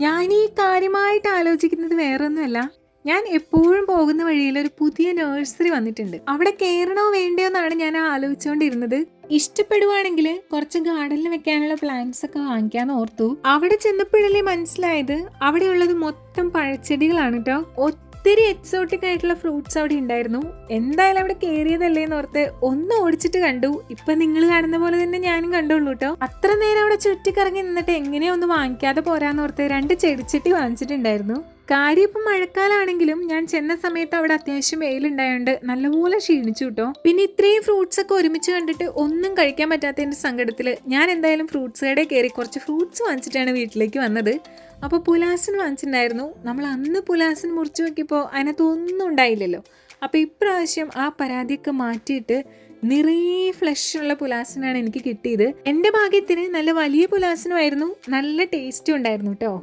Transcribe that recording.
ഞാൻ ഈ കാര്യമായിട്ട് ആലോചിക്കുന്നത് വേറൊന്നുമല്ല. ഞാൻ എപ്പോഴും പോകുന്ന വഴിയിൽ ഒരു പുതിയ നഴ്സറി വന്നിട്ടുണ്ട്. അവിടെ കയറണോ വേണ്ടയോ എന്നാണ് ഞാൻ ആലോചിച്ചുകൊണ്ടിരുന്നത്. ഇഷ്ടപ്പെടുവാണെങ്കിൽ കുറച്ച് ഗാർഡനിൽ വെക്കാനുള്ള പ്ലാന്റ്സ് ഒക്കെ വാങ്ങിക്കാന്ന് ഓർത്തു. അവിടെ ചെന്നപ്പോഴല്ലേ മനസ്സിലായത്? അവിടെയുള്ളത് മൊത്തം പഴച്ചെടികളാണ് കേട്ടോ ഒത്തിരി എക്സോട്ടിക് ആയിട്ടുള്ള ഫ്രൂട്ട്സ് അവിടെ ഉണ്ടായിരുന്നു. എന്തായാലും അവിടെ കയറിയതല്ലേ എന്ന് ഓർത്ത് ഒന്ന് ഓടിച്ചിട്ട് കണ്ടു. ഇപ്പൊ നിങ്ങൾ കാണുന്ന പോലെ തന്നെ ഞാനും കണ്ടുള്ളൂ കേട്ടോ അത്ര നേരം അവിടെ ചുറ്റിക്കറങ്ങി നിന്നിട്ട് എങ്ങനെയൊന്നും വാങ്ങിക്കാതെ പോരാന്ന് ഓർത്ത് രണ്ട് ചെടിച്ചട്ടി വാങ്ങിച്ചിട്ടുണ്ടായിരുന്നു. കാര്യം ഇപ്പം മഴക്കാലാണെങ്കിലും ഞാൻ ചെന്ന സമയത്ത് അവിടെ അത്യാവശ്യം വെയിലുണ്ടായോണ്ട് നല്ലപോലെ ക്ഷീണിച്ചു കേട്ടോ പിന്നെ ഇത്രയും ഫ്രൂട്ട്സ് ഒക്കെ ഒരുമിച്ച് കണ്ടിട്ട് ഒന്നും കഴിക്കാൻ പറ്റാത്തതിന്റെ സങ്കടത്തിൽ ഞാൻ എന്തായാലും ഫ്രൂട്ട്സ് കടയിൽ കയറി കുറച്ച് ഫ്രൂട്ട്സ് വാങ്ങിച്ചിട്ടാണ് വീട്ടിലേക്ക് വന്നത്. അപ്പോൾ പുലാസൻ വാങ്ങിച്ചിട്ടുണ്ടായിരുന്നു. നമ്മൾ അന്ന് പുലാസൻ മുറിച്ച് നോക്കിയപ്പോൾ അതിനകത്തൊന്നും ഉണ്ടായില്ലല്ലോ. അപ്പോൾ ഇപ്രാവശ്യം ആ പരാതിയൊക്കെ മാറ്റിയിട്ട് നിറയെ ഫ്ലഷ് ഉള്ള പുലാസനാണ് എനിക്ക് കിട്ടിയത്. എന്റെ ഭാഗ്യത്തിന് നല്ല വലിയ പുലാസനമായിരുന്നു. നല്ല ടേസ്റ്റും ഉണ്ടായിരുന്നു കേട്ടോ